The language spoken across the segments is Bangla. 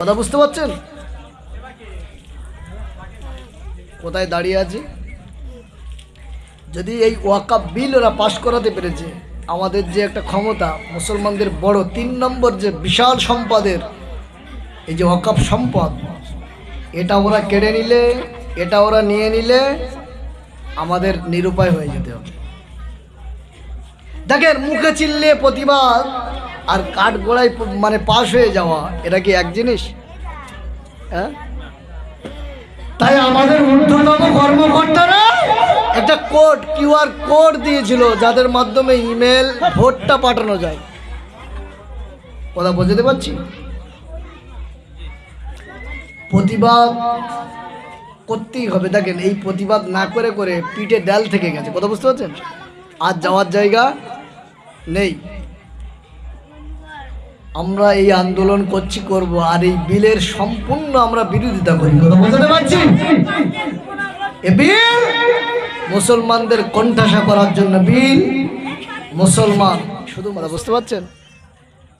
কথা বুঝতে পারছেন? কোথায় দাঁড়িয়ে আছি? যদি এই ওয়াকাপ বিল ওরা পাশ করাতে পেরেছে, আমাদের যে একটা ক্ষমতা, মুসলমানদের বড় তিন নম্বর যে বিশাল সম্পদের, এই যে ওয়াকাপ সম্পদ, এটা ওরা কেড়ে নিলে, এটা ওরা নিয়ে নিলে, আমাদের নিরুপায় হয়ে যেতে হবে। দেখেন, মুখে চিল্লে প্রতিবাদ আর কাঠ গোড়ায় মানে পাশ হয়ে যাওয়া, এটা কি এক জিনিস? হ্যাঁ? তাই আমাদের ঊর্ধ্বতম কর্মকর্তারা একটা কোড, কিউআর কোড দিয়েছিল, যাদের মাধ্যমে ইমেল ভোটটা পাঠানো যায়। কথা বোঝাতে পারছি? প্রতিবাদ করতেই হবে। দেখেন, এই প্রতিবাদ না করে করে পিঠে ডাল থেকে গেছে। কথা বুঝতে পারছেন? আর যাওয়ার জায়গা নেই। আমরা এই আন্দোলন করছি করব আর এই বিলের সম্পূর্ণ আমরা বিরোধিতা করি। কথা বুঝতে পারছি? এ বিল মুসলমানদের কণ্ঠাসা করার জন্য বিল মুসলমান শুধু মানে বুঝতে পারছেন?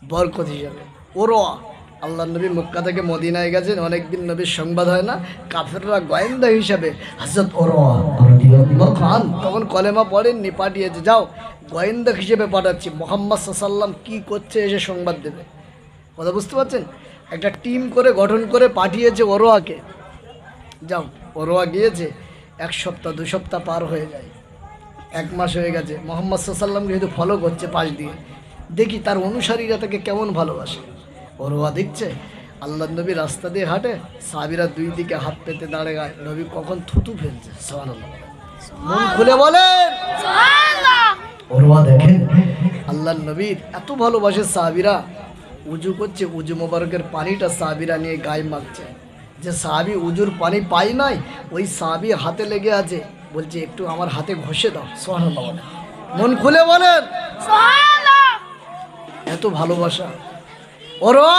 বরকত হিসাবে ওরোয়া আল্লাহ নবী মক্কা থেকে মদিনায় গেছেন, অনেকদিন নবীর সংবাদ হয় না। কাফেররা গোয়েন্দা হিসাবে খান তখন কলেমা পড়েননি, পাঠিয়েছে, যাও, গোয়েন্দা হিসেবে পাঠাচ্ছি, মোহাম্মদ সাল্লাম কি করছে এসে সংবাদ দেবে। কথা বুঝতে পারছেন? একটা টিম করে গঠন করে পাঠিয়েছে ওরোয়াকে যাও ওরোয়া গিয়েছে, এক সপ্তাহ, দু সপ্তাহ পার হয়ে যায়। এক মাস হয়ে গেছে, মোহাম্মদ সাল্লাম যেহেতু ফলো করছে পাশ দিয়ে, দেখি তার অনুসারীরা তাকে কেমন ভালোবাসে। ওরোয়া দেখছে আল্লাহ নবী রাস্তা দিয়ে হাঁটে সাবিরা দুই দিকে হাত পেতে দাঁড়ে গায়। নবী কখন থুতু ফেলছে? সুবহানাল্লাহ। মন খুলে বলেন। ওরোয়া দেখেন। আল্লাহ নবীর এত ভালোবাসে সাহাবিরা। উজু করছে উজু মোবারকের পানিটা সাহাবিরা নিয়ে গায়ে মাখছে। যে সাহাবি উজুর পানি পাই নাই ওই সাহাবি হাতে লেগে আছে। বলছে একটু আমার হাতে ঘষে দাও। বলে মন খুলে বলেন। এত ভালোবাসা। ওরা!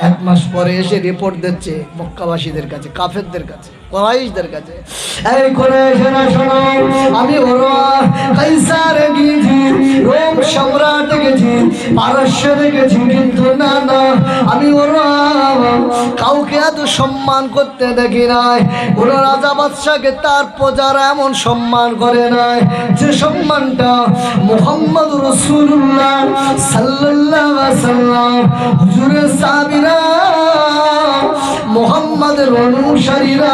এক মাস পরে এসে রিপোর্ট দিচ্ছে মক্কাবাসীদের কাছে কাফেরদের কাছে। কোরাইশদের কাছে। এই কোরাইশেরা শোনো, আমি ওরা কাইসার গিয়েছি, রোম সম্রাট গেছি, পারস্য দেখেছি, কিন্তু না না, আমি ওরা কাউকে এত সম্মান করতে দেখি নাই। কোনো রাজা বাদশাকে তার প্রজারা এমন সম্মান করে নাই, যে সম্মানটা মোহাম্মদ রসুল্লাহ আলাইহি সাল্লাম হুজুরের সাহাবীরা মোহাম্মদের অনুসারীরা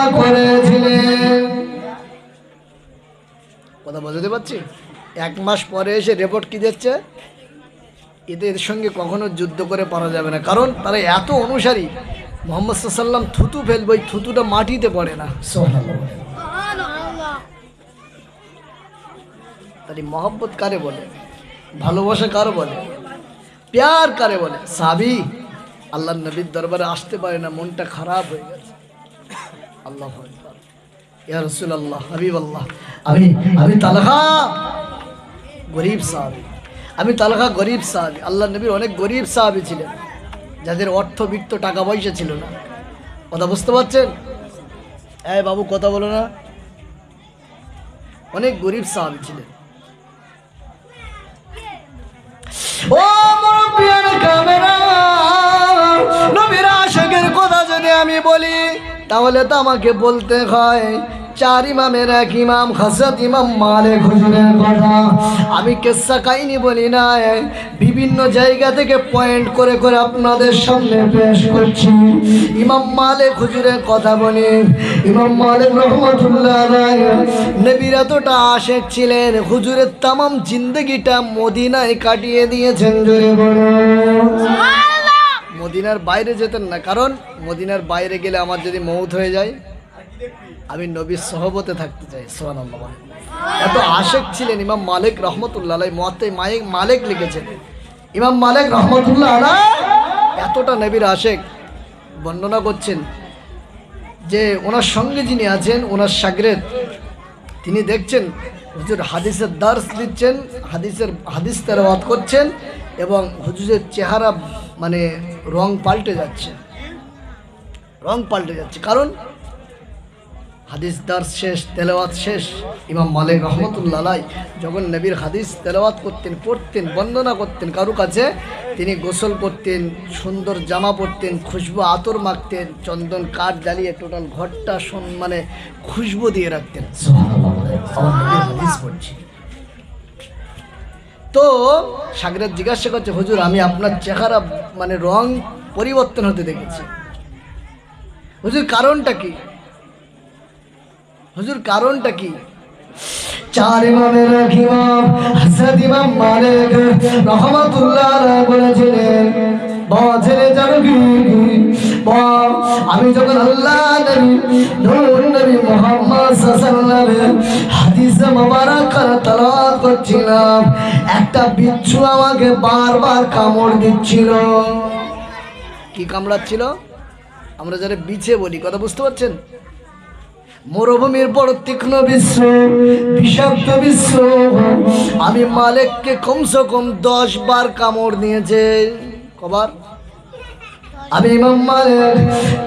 কথা বুঝতে পারছি? এক মাস পরে এসে রিপোর্ট কি দিচ্ছে? এদের সঙ্গে কখনো যুদ্ধ করে পারা যাবে না। কারণ তারা এত অনুসারী। মোহাম্মদ সাল্লাম থুতু ফেলবে, ওই থুতুটা মাটিতে পড়ে না। তাই মহব্বত কারে বলে? ভালোবাসা কারে বলে? প্যার কারে বলে? সাবি আল্লাহ নবীর দরবারে আসতে পারে না, মনটা খারাপ হয়ে গেছে। আল্লাহ ইয়া রসুল আল্লাহ হাবিব আল্লাহ আমি আমি তালহা গরিব সাহাবি। আমি তালহা গরিব সাহাবি। আল্লাহ নবীর অনেক গরিব সাহাবি ছিলেন যাদের অর্থ বিত্ত টাকা পয়সা ছিল না। কথা বুঝতে পারছেন? হ্যাঁ বাবু কথা বলো না। অনেক গরিব সাহাবি ছিলেন। ও ক্যামেরা নবীর আশেকের কথা যদি আমি বলি তাহলে তো আমাকে বলতে হয়, চার ইমামের এক ইমাম হাসরত ইমাম মালিক হুজুরের কথা। আমি কেসা কাহিনী বলি না বিভিন্ন জায়গা থেকে পয়েন্ট করে করে আপনাদের সামনে পেশ করছি। ইমাম মালিক হুজুরের কথা বলি। ইমাম মালিক রহমতুল্লাহ নবীর এতটা আশেক ছিলেন, হুজুরের তামাম জিন্দগিটা মদিনায় কাটিয়ে দিয়েছেন, জোরে বলুন মদিনার বাইরে যেতেন না, কারণ মদিনার বাইরে গেলে আমার যদি মৌত হয়ে যায়, আমি নবীর সহবতে থাকতে চাই সোহান এত আশেক ছিলেন ইমাম মালিক রহমতুল্লাহ মতে মাইক মালিক লিখেছেন। ইমাম মালিক রহমতুল্লাহ এতটা নবীর আশেক বর্ণনা করছেন যে ওনার সঙ্গে যিনি আছেন, ওনার সাগরেদ, তিনি দেখছেন, হুজুর হাদিসের দার্স দিচ্ছেন, হাদিসের হাদিস তেরাওয়াত করছেন এবং হুজুরের চেহারা মানে রং পাল্টে যাচ্ছে। রং পাল্টে যাচ্ছে। কারণ হাদিস দার শেষ, তেলাওয়াত শেষ, ইমাম মালিক রহমতুল্লাহ যখন নবীর হাদিস তেলাওয়াত করতেন, পড়তেন, বন্দনা করতেন, কারও কাছে তিনি গোসল করতেন, সুন্দর জামা পরতেন, খুশবু আতর মাখতেন, চন্দন কাঠ জ্বালিয়ে টোটাল ঘরটা মানে খুশবু দিয়ে রাখতেন। হাদিস পড়ছি। তো সাগরের জিজ্ঞাসা করছে, হুজুর, আমি আপনার চেহারা মানে রং পরিবর্তন হতে দেখেছি। হুজুর, কারণটা কি? হুজুর, কারণটা কি? চার ইমামের বলেছিলেন আমি যখন আল্লাহ নবী নূর নবী মুহাম্মদ করছিলাম, একটা বিচ্ছু আমাকে বারবার কামড় দিচ্ছিল। কি কামড়াচ্ছিল? আমরা যারা বিছে বলি, কথা বুঝতে পারছেন? মরুভূমির বড় তীক্ষ্ণ বিশ্ব, বিষাক্ত বিশ্ব। আমি মালিককে কমসে কম দশ বার কামড় নিয়েছে কবার আমি ইমাম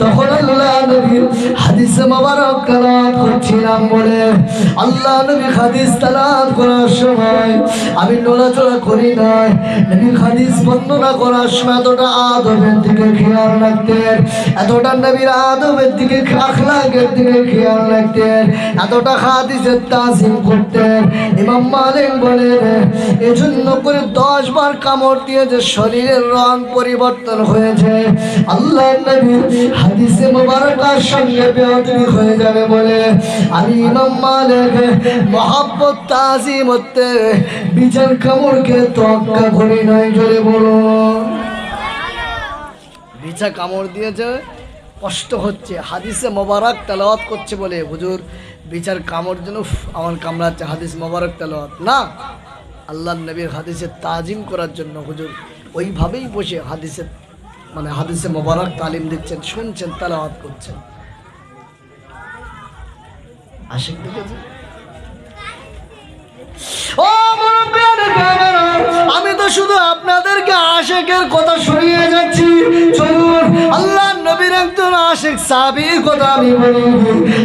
তখন আল্লাহ নবীর হাদিসে মোবারক তেলাওয়াত করছিলাম বলে। আল্লাহ নবী হাদিস তেলাওয়াত করার সময় আমি নড়াচড়া করি নাই। নবীর হাদিস বর্ণনা করার সময় এতটা আদবের দিকে খেয়াল রাখতেন, এতটা নবীর আদবের দিকে আখলাকের দিকে খেয়াল রাখতেন, এতটা হাদিসের তাজিম করতেন। ইমাম মালিক বলেন এজন্য করে দশ বার কামড় দিয়ে যে শরীরের রং পরিবর্তন হয়েছে আল্লাহ নবীর হাদিসে মোবারকার সঙ্গে বেয়াদবি হয়ে যাবে বলে আমি ইমাম মালিক মহাব্বত তাজিম হতে বিচার কামড়কে তোয়াক্কা করি নাই, জোরে বলুন। বিছা কামড় দিয়েছে কষ্ট হচ্ছে, হাদিসে মোবারক তেলাওয়াত করছে বলে, হুজুর, বিচার কামড় যেন আমার কামড়াচ্ছে, হাদিস মোবারক তেলাওয়াত। না আল্লাহ নবীর হাদিসে তাজিম করার জন্য হুজুর, ওইভাবেই বসে হাদিসে মানে হাদিসে মোবারক তালিম দিচ্ছেন, শুনছেন, তালাওয়াত করছেন। আমি তো শুধু আপনাদেরকে আশেকের কথা শুনিয়ে যাচ্ছি। চলুন, আল্লাহ নবীর একজন আশেক সাবির কথা আমি বলি।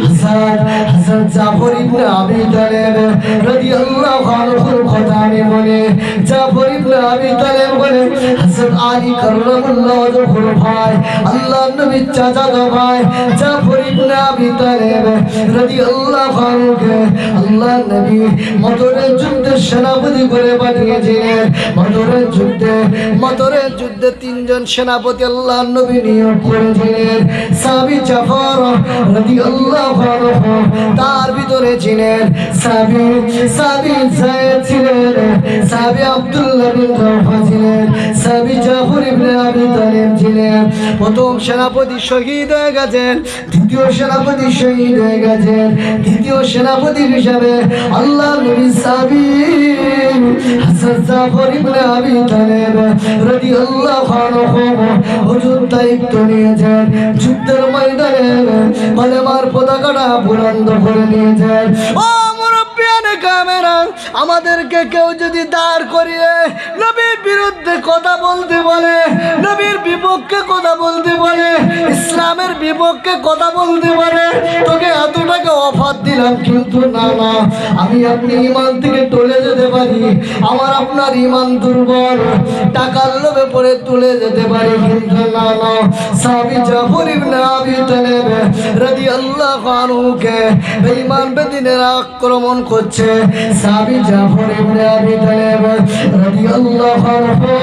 হাসান হাসান জাফর ইবনে আবি তালেব রাদিয়াল্লাহু আনহুর কথা আমি বলি। জাফর ইবনে আবি তালেব বলে, হাসান আলী কাররামাল্লাহু ওয়াজহুর ভাই আল্লাহ নবীর চাচা চাচাতো ভাই, জাফর ইবনে আবি তালেব রাদিয়াল্লাহু আনহুকে আল্লাহ নবী মদরের যুদ্ধে সেনাপতি করে পাঠিয়েছিলেন। মদরের যুদ্ধে মদরের যুদ্ধে তিনজন সেনাপতি আল্লাহ নবী নিয়োগ করেছিলেন সাবি জাফর রাদিয়াল্লাহু আনহু, তার ভিতরে ছিলেন সাবি সাবি জায়েদ ছিলেন সাবি আব্দুল্লাহ বিন রাফা ছিলেন সাবি জাফর ইবনে আবি তালিব ছিলেন। প্রথম সেনাপতি শহীদ হয়ে গেছেন, দ্বিতীয় সেনাপতি শহীদ হয়ে গেছেন, দ্বিতীয় সেনাপতি হিসাবে আল্লাহ নবী সাবি হাসান জাফর ইবনে আবি তালিব রাদিয়াল্লাহু আনহু, হুজুর দায়িত্ব নিয়েছেন। যুদ্ধের ময়দানে মালেমার পতাকাটা ক্যামেরা আমাদেরকে কেউ যদি দাঁড় করিয়ে নবীর বিরুদ্ধে কথা বলতে বলে, নবীর বিপক্ষে কথা বলতে বলে, ইসলামের বিপক্ষে কথা বলতে বলে অফার দিলাম কিন্তু না না। আমি আপনি ইমান থেকে টলে যেতে পারি। আমার আপনার ইমান দুর্বল। টাকার লোভে পড়ে তুলে যেতে পারি কিন্তু না না। সাবি জাফর ইবনে আবি তালেব রাদিয়াল্লাহু আনহুকে বেঈমান বেদিনেরা আক্রমণ করছে। সাবি জাফর ইবনে আবি তালেব রাদিয়াল্লাহু আনহু।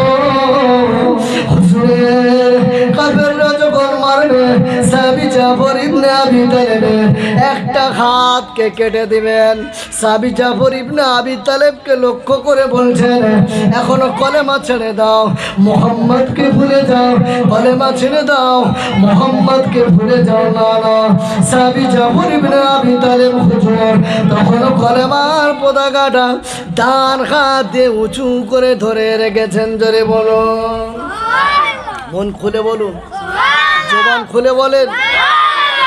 হুজুরের কাফেররা যখন মারবে সাবি জাফর ইবনে আবি তালেব একটা হাতকে কেটে দিবেন। সাবি জাফর ইবনে আবি তালেবকে লক্ষ্য করে বলছেন এখনও কলেমা ছেড়ে দাও মোহাম্মদকে ভুলে যাও। কলেমা ছেড়ে দাও মোহাম্মদকে ভুলে যাও না না। সাবি জাফর ইবনে আবি তালেব হুজুর তখন কলেমার পতাকাটা ডান হাত দিয়ে উঁচু করে ধরে রেখেছেন। জোরে বলো মন খুলে বলুন। জবান খুলে বলেন।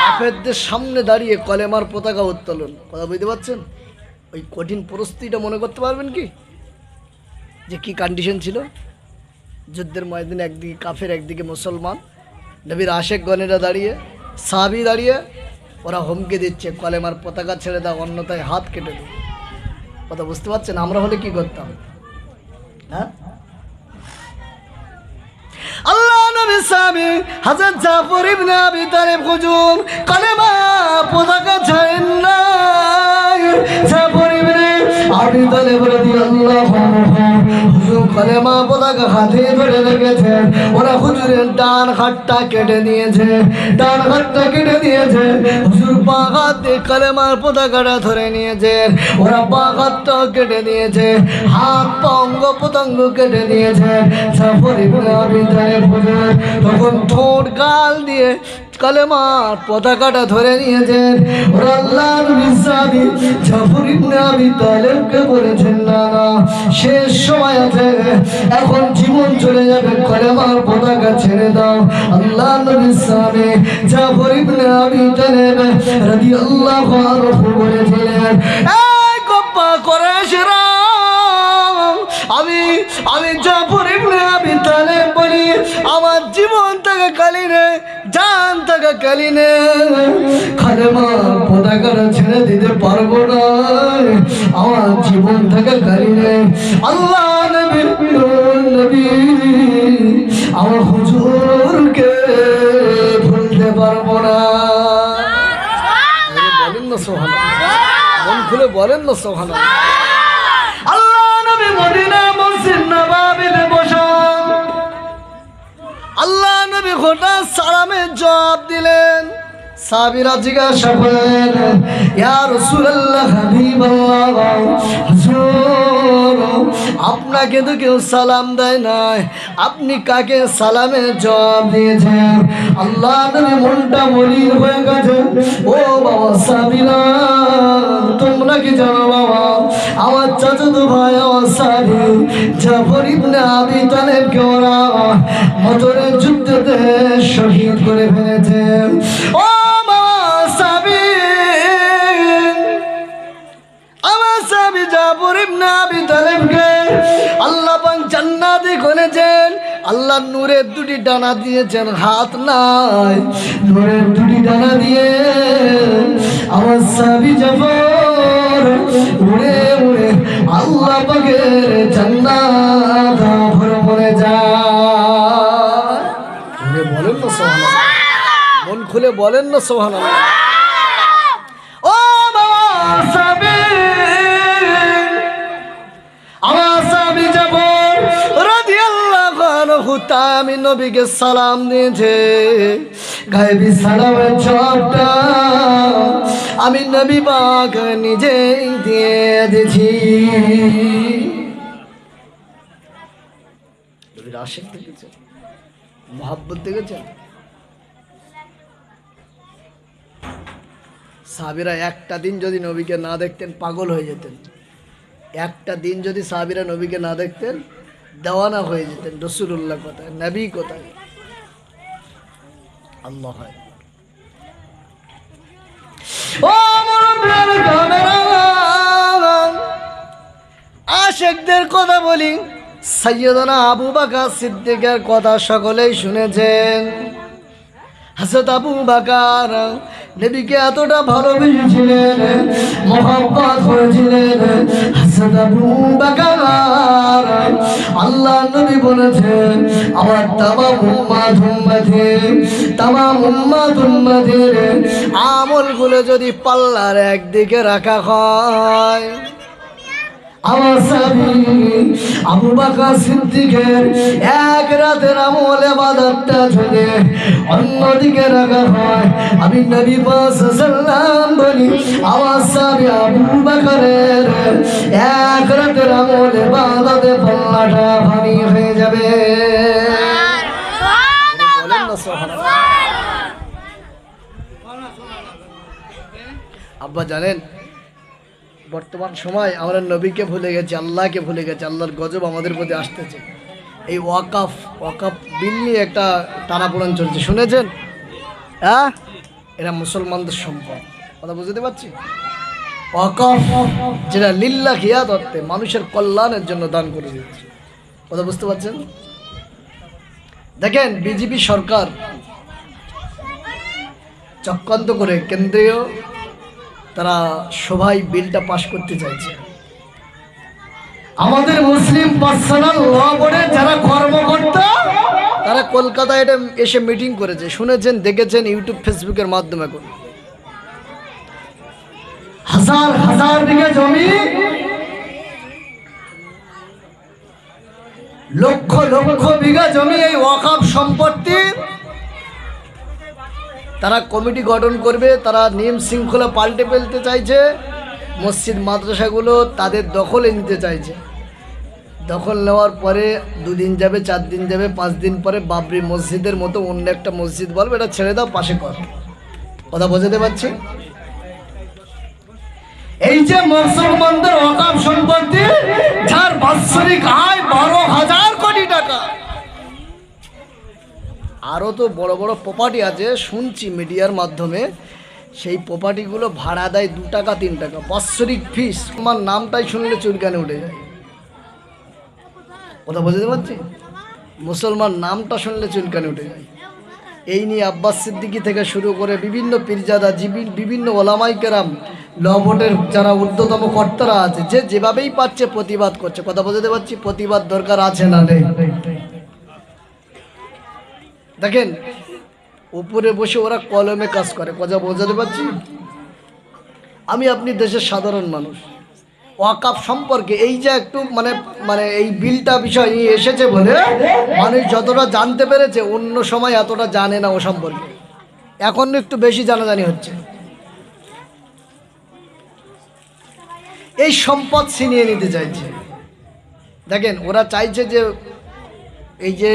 কাফেরদের সামনে দাঁড়িয়ে কলেমার পতাকা উত্তোলন। কথা বুঝতে পারছেন? ওই কঠিন পরিস্থিতিটা মনে করতে পারবেন কি? যে কি কন্ডিশন ছিল? যুদ্ধের ময়দানে একদিকে কাফের, একদিকে মুসলমান। নবীর আশেক গণেরা দাঁড়িয়ে, সাহাবি দাঁড়িয়ে, ওরা হুমকি দিচ্ছে, কলেমার পতাকা ছেড়ে দাও, অন্যথায় হাত কেটে দিও। কথা বুঝতে পারছেন? আমরা হলে কি করতাম? হ্যাঁ? আল্লাহ নবী সাহাবী হযরত জাফর ইবনে আবি তালিব হুজুর, কলেমা পতাকা ছাড়েন না জাফর ইবনে আবি তালিব রাদিয়াল্লাহু আনহু, হুজুর কলেমা পতাকা হাতে ধরে রেখেছেন ওরা হুজুরের ডান হাতটা কেটে নিয়েছে, ডান হাতটা কেটে দিয়েছে হুজুর বাঁ হাত কলেমার পতাকাটা ধরে নিয়েছে, ওরা হাতটাও কেটে নিয়েছে, হাত পা অঙ্গ পতঙ্গ কেটে নিয়েছে। জাফর ইবনে আবি তালিব হুজুর তখন ঠোঁট গাল দিয়ে কালেমার পতাকাটা ধরে নিয়েছেন। আল্লাহর বিশ্বাসী জাফর ইবনে আবি বলেছেন, না না, শেষ সময় আছে, এখন জীবন চলে যাবে, কালেমার পতাকা ছেড়ে দাও। আল্লাহ নবী সামনে জাফর ইবনে আবি তালেব রাদিয়াল্লাহু আনহু বলেছিলেন, এই গপ্পা করেছেরা আমি আমি জাফর জীবন থেকে কালিনে জান থেকে কালিনে। খালেমা পতাকাটা ছেড়ে দিতে পারব না। আমার জীবন থেকে কালিনে। আল্লাহ নবী নবী আমার হুজুরকে ভুলতে পারব না। বলেন না সোহান। মন খুলে বলেন না সোহান। আল্লাহ। নবী মদিনা মসজিদ নবাবিতে বসা জবাব দিলেন। সাবিরা জিজ্ঞাসা করলেন আপনাকে তো কেউ সালাম দেয় নাই। আপনি কাকে সালামের জবাব দিয়েছেন? আল্লাহ মনটা মলিন হয়ে গেছে। ও বাবা সাবিরা তোমরা কি জানো বাবা, আমার চাচাতো ভাই, আমার সাবি জাফর ইবনে আবি তালেবকে ওরা মতরের যুদ্ধতে শহীদ করে ফেলেছে। ও আল্লাহ জান্নাতে নূরের দুটি ডানা দিয়েছেন, হাত নাই। নূরের দুটি ডানা দিয়ে আমার সাবি জাফর উড়ে উড়ে আল্লাহ পাকের জান্নাত যায়। বলেন না সোহানা মন খুলে বলেন না সোহানা ও আমি নবীকে সালাম দিয়েছে। গায়েবী সালামের জবটা আমি নবী পাক নিজেই দিয়ে দিয়েছি। নবীর আশিক দেখেছেন? মহাব্বত দেখেছেন? সাবিরা একটা দিন যদি নবীকে না দেখতেন, পাগল হয়ে যেতেন। একটা দিন যদি সাহাবিরা নবীকে না দেখতেন, দেওয়ানা হয়ে যেতেন রসুল্লাহ কোথায়, নবী কোথায়? আল্লাহ আশেকদের কথা বলি। সৈয়দনা আবু বাকা সিদ্দিকের কথা সকলেই শুনেছেন। হাসত আবু বাকার নবীকে এতটা ভালোবেসেছিলেন মোহাম্মত হয়েছিলেন হাসত আবু বাকার, আল্লাহ নবী বলেছেন, আমার তামাম উম্মাত উম্মাতের, তামাম উম্মাত উম্মাতের আমলগুলো যদি পাল্লার একদিকে রাখা হয় আমার স্বামী আবু বাকা সিদ্দিকের এক রাতের আমল এবাদতটা যদি অন্যদিকে রাখা হয় আমি নবী সাল্লাম বলি আমার স্বামী আবু বাকারের এক রাতের আমল এবাদতে পাল্লাটা ভারী হয়ে যাবে। আব্বা জানেন বর্তমান সময় আমরা নবীকে ভুলে গেছি, আল্লাহকে ভুলে গেছি, আল্লাহর গজব আমাদের প্রতি আসতেছে। এই ওয়াকাফ ওয়াকাফ নিয়ে একটা টানাপোড়ন চলছে, শুনেছেন? হ্যাঁ? এরা মুসলমানদের সম্পদ। কথা বুঝতে পারছি? ওয়াকাফ যেটা লিল্লা খিয়া দত্তে মানুষের কল্যাণের জন্য দান করে দিচ্ছে কথা বুঝতে পারছেন? দেখেন, বিজেপি সরকার চক্রান্ত করে কেন্দ্রীয় তারা সবাই বিলটা পাশ করতে চাইছে। আমাদের মুসলিম পার্সোনাল ল বোর্ডের যারা কর্মকর্তা, তারা কলকাতায় এটা এসে মিটিং করেছে। শুনেছেন, দেখেছেন, ইউটিউব, ফেসবুকের মাধ্যমে করে। হাজার হাজার বিঘা জমি, লক্ষ লক্ষ বিঘা জমি এই ওয়াকাফ সম্পত্তি তারা কমিটি গঠন করবে, তারা নিয়ম শৃঙ্খলা পাল্টে ফেলতে চাইছে, মসজিদ, মাদ্রাসাগুলো তাদের দখলে নিতে চাইছে। দখল নেওয়ার পরে দুদিন যাবে, চার দিন যাবে, পাঁচ দিন পরে বাবরি মসজিদের মতো অন্য একটা মসজিদ বলবে, এটা ছেড়ে দাও, পাশে কর। কথা বোঝাতে পারছি? এই যে মুসলমানদের অকাপ সম্পত্তি, যার বাৎসরিক আয় বারো হাজার কোটি টাকা। আরও তো বড় বড় প্রপার্টি আছে, শুনছি মিডিয়ার মাধ্যমে। সেই প্রপার্টিগুলো ভাড়া দেয় দু টাকা, তিন টাকা, বাৎসরিক ফিস তোমার নামটাই শুনলে চুলকানে উঠে যায়। কথা বুঝতে পারছি? মুসলমান নামটা শুনলে চুলকানে উঠে যায়। এই নিয়ে আব্বাস সিদ্দিকি থেকে শুরু করে বিভিন্ন পীরজাদা বিভিন্ন ওলামাই কেরাম লবটের যারা ঊর্ধ্বতম কর্তারা আছে, যে যেভাবেই পাচ্ছে প্রতিবাদ করছে। কথা বুঝতে পারছি? প্রতিবাদ দরকার আছে না নেই? দেখেন, উপরে বসে ওরা কলমে কাজ করে। কথা বোঝাতে পারছি? আমি আপনি দেশের সাধারণ মানুষ। ওয়াকাপ সম্পর্কে এই যে একটু মানে মানে এই বিলটা বিষয় নিয়ে এসেছে বলে মানুষ যতটা জানতে পেরেছে, অন্য সময় এতটা জানে না ও সম্পর্কে। এখন একটু বেশি জানাজানি হচ্ছে। এই সম্পদ ছিনিয়ে নিতে চাইছে। দেখেন, ওরা চাইছে যে এই যে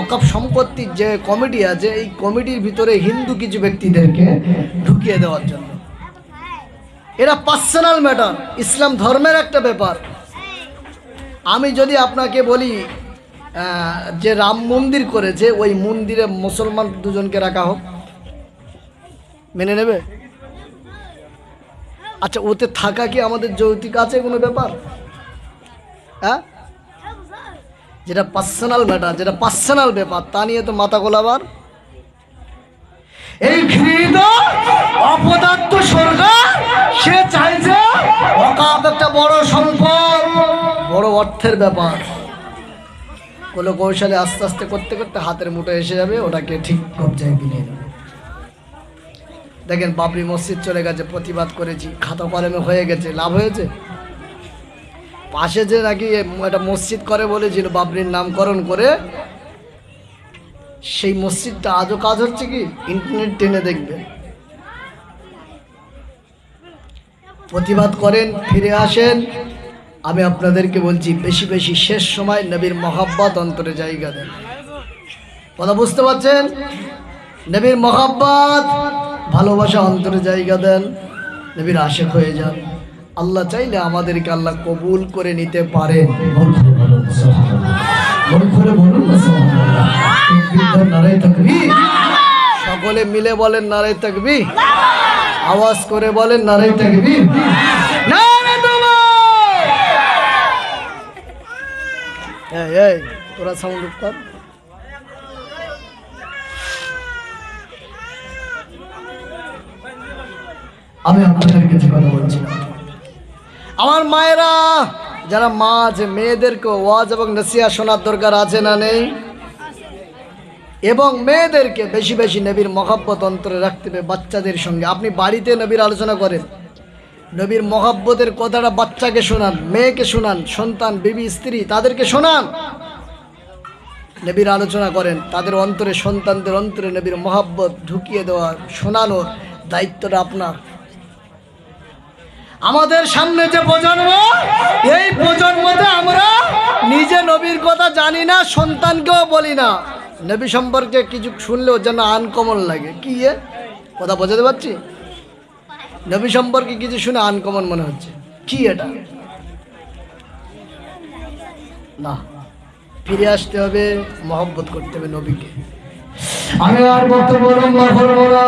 অকাপ সম্পত্তির যে কমিটি আছে, এই কমিটির ভিতরে হিন্দু কিছু ব্যক্তিদেরকে ঢুকিয়ে দেওয়ার জন্য। এটা পার্সোনাল ম্যাটার ইসলাম ধর্মের একটা ব্যাপার। আমি যদি আপনাকে বলি যে রাম মন্দির করেছে, ওই মন্দিরে মুসলমান দুজনকে রাখা হোক। মেনে নেবে? আচ্ছা ওতে থাকা কি আমাদের যৌতিক আছে কোনো ব্যাপার? হ্যাঁ? যেটা পার্সোনাল ম্যাটার যেটা পার্সোনাল ব্যাপার, তা নিয়ে তো মাথা গোলাবার। এই ঘৃণিত অপদার্থ সরকার সে চাইছে একটা বড় সম্পদ, বড় অর্থের ব্যাপার। কোনো কৌশলে আস্তে আস্তে করতে করতে হাতের মুঠো এসে যাবে, ওটাকে ঠিক কবজায় বিনিয়ে নেবে দেখেন বাবরি মসজিদ চলে গেছে, প্রতিবাদ করেছি খাতা কলমে হয়ে গেছে, লাভ হয়েছে? পাশে যে নাকি একটা মসজিদ করে বলেছিল, বাবরির নামকরণ করে, সেই মসজিদটা আজও কাজ হচ্ছে কি? ইন্টারনেট টেনে দেখবে। প্রতিবাদ করেন, ফিরে আসেন। আমি আপনাদেরকে বলছি, বেশি বেশি শেষ সময় নবীর মহাব্বত অন্তরে জায়গা দেন। কথা বুঝতে পারছেন? নবীর মহাব্বত, ভালোবাসা অন্তরে জায়গা দেন। নবীর আশেক হয়ে যান। আল্লাহ চাইলে আমাদেরকে আল্লাহ কবুল করে নিতে পারেন নারায়ে। সকলে মিলে বলেন নারাই থাকবি আওয়াজ করে বলেন নারাই থাকবি এই এই তোরা সাউন্ড কর। আমি আপনাদের কিছু কথা বলছি আমার মায়েরা, যারা মা আছে মেয়েদেরকে ওয়াজ এবং নসিয়া শোনার দরকার আছে না নেই? এবং মেয়েদেরকে বেশি বেশি নবীর মহাব্বত অন্তরে রাখতে হবে বাচ্চাদের সঙ্গে। আপনি বাড়িতে নবীর আলোচনা করেন। নবীর মহাব্বতের কথাটা বাচ্চাকে শোনান, মেয়েকে শোনান, সন্তান, বিবি, স্ত্রী, তাদেরকে শোনান। নবীর আলোচনা করেন, তাদের অন্তরে, সন্তানদের অন্তরে নবীর মহাব্বত ঢুকিয়ে দেওয়ার শোনানোর দায়িত্বটা আপনার। আমাদের সামনে যে প্রজন্ম, এই প্রজন্মতে আমরা নিজে নবীর কথা জানি না, সন্তানকেও বলি না। নবী সম্পর্কে কিছু শুনলেও যেন আনকমন লাগে। কি এ? কথা বোঝাতে পারছি? নবী সম্পর্কে কিছু শুনে আনকমন মনে হচ্ছে। কি এটা? না। ফিরে আসতে হবে, মহব্বত করতে হবে নবীকে। আমি আর বক্তব্য লম্বা করব না।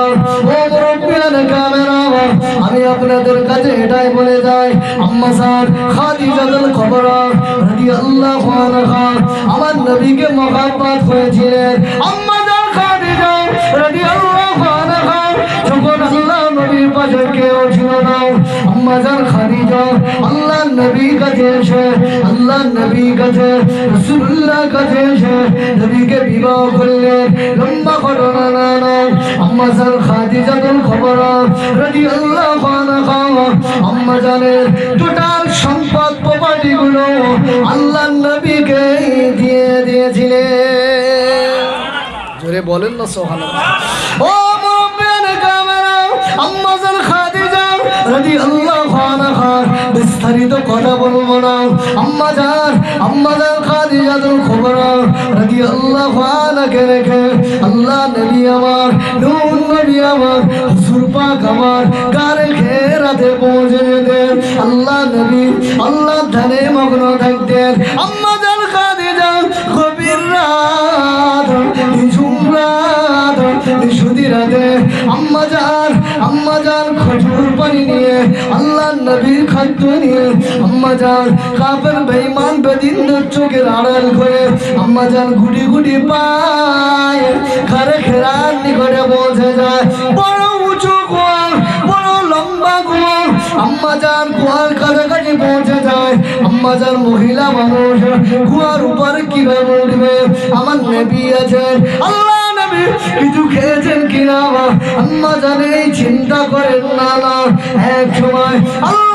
আমি আপনাদের কাছে এটাই বলে যাই। আম্মা স্যার খাদিজাতুল খবরা রাদিয়াল্লাহু আনহা, আমার নবীকে মহাব্বত হয়েছিলেন। আম্মা জান খাদিজা, রাদিয়াল্লাহু আনহা, যখন আল্লাহ নবীর পাশে কেউ ছিল না। আম্মা জান খাদিজা, আল্লাহ এসে আল্লাহ নবী কাছে রসুল্লাহ কাছে এসে, নবীকে বিবাহ করলেন লম্বা ঘটনা না নয়। আম্মা জান খাদিজাতুল খবর রাজি আল্লাহ আম্মা জানের টোটাল সম্পদ প্রপার্টি আল্লাহ নবীকে দিয়ে দিয়েছিলেন। বলেন না সোহান ও মুরব্বিয়ান কামেরা, আম্মা রাদি আল্লাহ খান বিস্তারিত কথা বলব না। আম্মা জান আম্মা জান খাদিজা তুল খবর রাদি আল্লাহ খানকে রেখে আল্লাহ নবী আমার, নূর নবী আমার, হুজুর পাক আমার গারে খেরাতে পৌঁছে যেতেন। আল্লাহ নবী, আল্লাহ ধানে মগ্ন থাকতেন। আম্মা নবীর খাদ্য নিয়ে আম্মা জান কাপের বেঈমান পায় ঘরে পৌঁছে যায়। বড় উঁচু পৌঁছে যায়। আম্মা মহিলা মানুষ, কুয়ার উপরে কীভাবে উঠবে? আমার নেবি আছেন। আল্লাহ কিছু খেয়েছেন কিনা? আম্মা জানে চিন্তা করেন না না। এক সময় আল্লাহ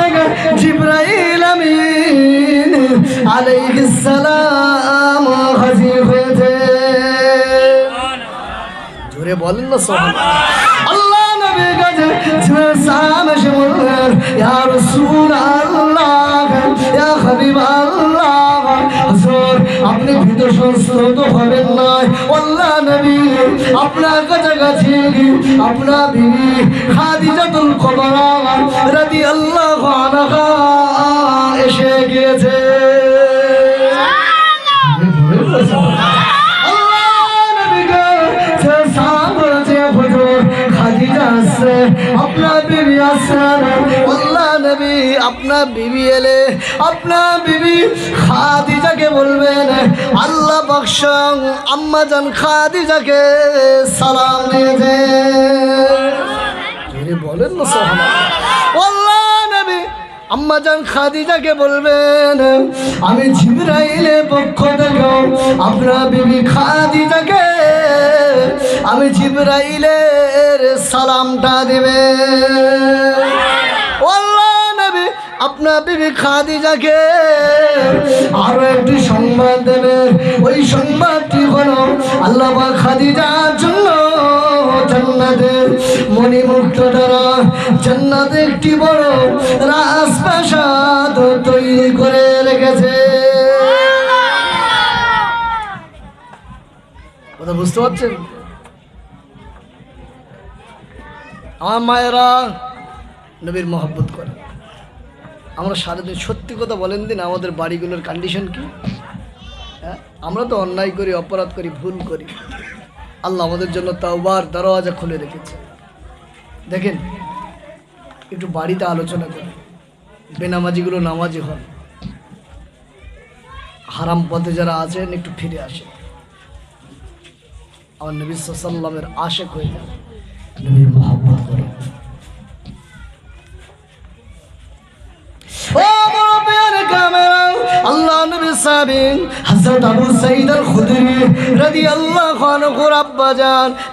থেকে জিব্রাইল আমিন আলাইহিস সালাম হাজির হয়েছে। জোরে বলেন না সুবহানাল্লাহ। আল্লাহ নবীর কাছে বললেন ইয়া রাসূলুল্লাহ, ইয়া হাবিবাল্লাহ। হুজুর আপনি ভীত সংস্কৃত হবেন না আল্লাহ নবী, আপনার কাছাকাছি আপনার বিবি খাদিজাতুল কুবরা রাদিয়াল্লাহু আনহা এসে গিয়েছে। আপনার বিবি নবী আপনার বিবি এলে, আপনার বিবি খাদিজাকে বলবেন, আল্লাহ বকশং আম্মা জান খাদিজাকে সালাম দিয়েছে বলেন না সোহানা আল্লাহ নবী আম্মা জান খাদিজাকে বলবেন, আমি জিবরাইলের পক্ষ থেকে আপনার বিবি খাদিজাকে, আমি জিবরাইলের সালামটা দেবে আল্লাহ নবী আপনার বিবি খাদিজাকে আরও একটি সংবাদ দেবে। ওই সংবাদটি হলো আল্লাহ খাদিজার জন্য জান্নাতে মণিমুক্ত দ্বারা জান্নাতে একটি বড় রাজপ্রাসাদ তৈরি করে রেখেছে। কথা বুঝতে পারছেন? আমার মায়েরা নবীর মহব্বত করে। আমরা সারাদিন সত্যি কথা বলেন দিন, আমাদের বাড়িগুলোর কন্ডিশন কি? হ্যাঁ? আমরা তো অন্যায় করি, অপরাধ করি, ভুল করি। আল্লাহ আমাদের জন্য তাওবার দরওয়াজা খুলে রেখেছে। দেখেন, একটু বাড়িতে আলোচনা করি। বেনামাজিগুলো নামাজি হন। হারাম পথে যারা আছেন, একটু ফিরে আসেন। আমার নবী সাল্লামের আশেক হয়ে যান। আল্লাহ নবী সাবিন হযরত আবু সাঈদ আল খুদরি রাদিয়াল্লাহু আনহু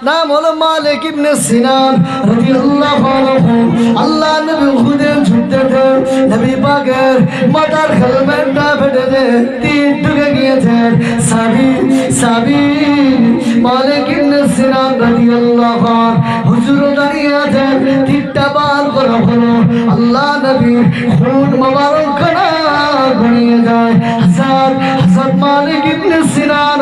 নাম হলো মালিক ইবনে সিনান রাদিয়াল্লাহু আনহু। আল্লাহ নবী খুদের যুদ্ধে নবী পাকের হেলমেটটা ফেটে তিন ঢুকে গিয়েছেন সাবি সাবি মালিক ইবনে সিনান রাদিয়াল্লাহু আনহু হুজুর দাঁড়িয়ে আছেন তীরটা বার আল্লাহ নবী খুন মোবারক খানা ঘনিয়ে যায় হাসান হাসান মালিক ইবনে সিনান।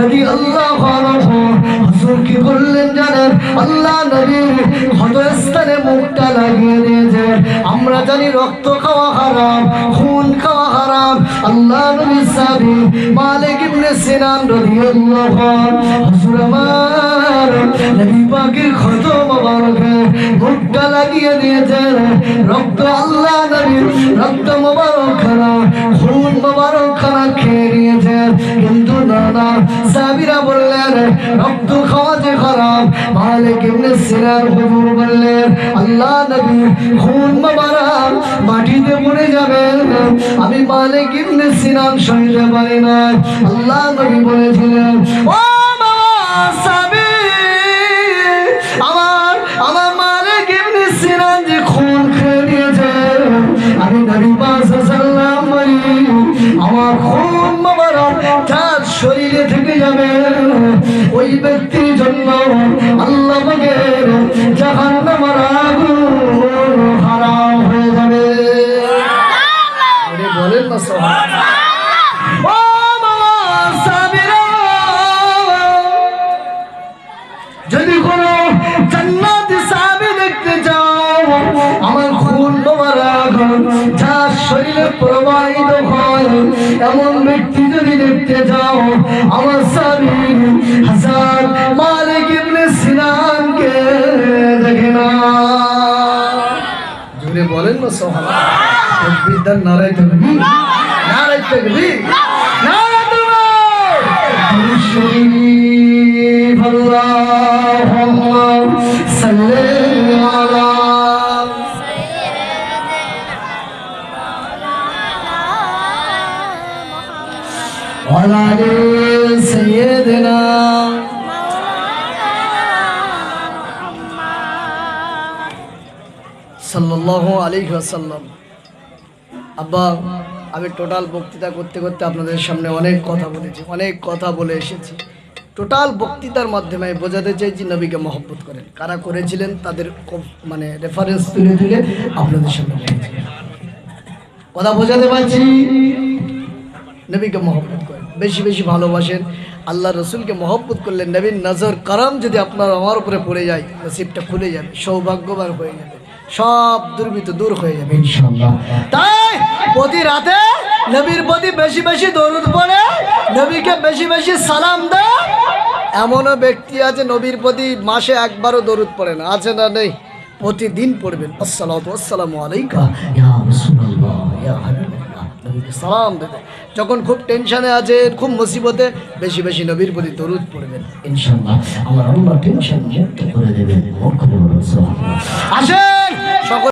রাদিয়াল্লাহু আনহু হুজুর কি করলেন জানেন, আল্লাহ নবীর ক্ষত স্থানে মুখটা লাগিয়ে দিয়েছেন। আমরা জানি রক্ত খাওয়া হারাম, খুন খাওয়া হারাম। আল্লাহ নবী সাবি মালিক ইবনে সিনান রাদিয়াল্লাহু আনহু, হুজুর আমার, নবী পাকের ক্ষত মোবারকে মুখটা লাগিয়ে দিয়েছেন। রক্ত আল্লাহ নবী রক্ত মোবারক খানা খুন মোবারক খানা খেয়ে নিয়েছেন কিন্তু না না সাবিরা বললেন, রক্ত খাওয়া যে খারাপ। মালিক ইবনে সিনার হুজুর বললেন, আল্লাহ নবী, খুন মাবারাম মাটিতে পড়ে যাবে। আমি মালিক ইবনে সিনান সইতে পারি না। আল্লাহ নবী বলেছিলেন, ও আমার আমার মালিক ইবনে সিনান যে খুন খেয়ে নিয়েছে। আমি নবী ওই ব্যক্তির জন্য আল্লাহ জাহান্নামের আগুন হারাম হয়ে যাবে। বলেন না প্রবাহিত হয়। এমন ব্যক্তি যদি দেখতে চাও আমার স্বামী হাসান মালিক ইবনে সিনানকে দেখে না। জোরে বলেন না সোহান বিদ্যার নারায় থাকবি নারায় থাকবি নারায় থাকবি শরীফ আল্লাহুম্মা সাল্লাল্লাহু আলাইহি ওয়াসাল্লাম। আব্বা, আমি টোটাল বক্তৃতা করতে করতে আপনাদের সামনে অনেক কথা বলেছি, অনেক কথা বলে এসেছি। টোটাল বক্তৃতার মাধ্যমে আমি বোঝাতে চাইছি নবীকে মহব্বত করেন। কারা করেছিলেন তাদের মানে রেফারেন্স তুলে তুলে আপনাদের সামনে কথা বোঝাতে পারছি? নবীকে মহব্বত করেন, বেশি বেশি ভালোবাসেন। আল্লাহ রসুলকে মহব্বত করলে নবীন নজর কারাম যদি আপনার আমার উপরে পড়ে যায়, নসিবটা খুলে যাবে, সৌভাগ্যবান হয়ে যাবে। সব দুর্বৃত্ত দূর হয়ে যাবে ইনশাল্লাহ তাই প্রতি রাতে নবীর প্রতি বেশি বেশি দরুদ পড়ে নবীকে বেশি বেশি সালাম দেয়। এমনও ব্যক্তি আছে নবীর প্রতি মাসে একবারও দরুদ পড়ে না। আছে না নেই? প্রতিদিন পড়বেন। আসসালাম আসসালামু আলাইকা। নবীকে সালাম দেবে। যখন খুব টেনশনে আছেন খুব মুসিবতে, বেশি বেশি নবীর প্রতি দরুদ পড়বেন ইনশাল্লাহ আমার আল্লাহ টেনশন মুক্ত করে দেবেন। আসেন! সকল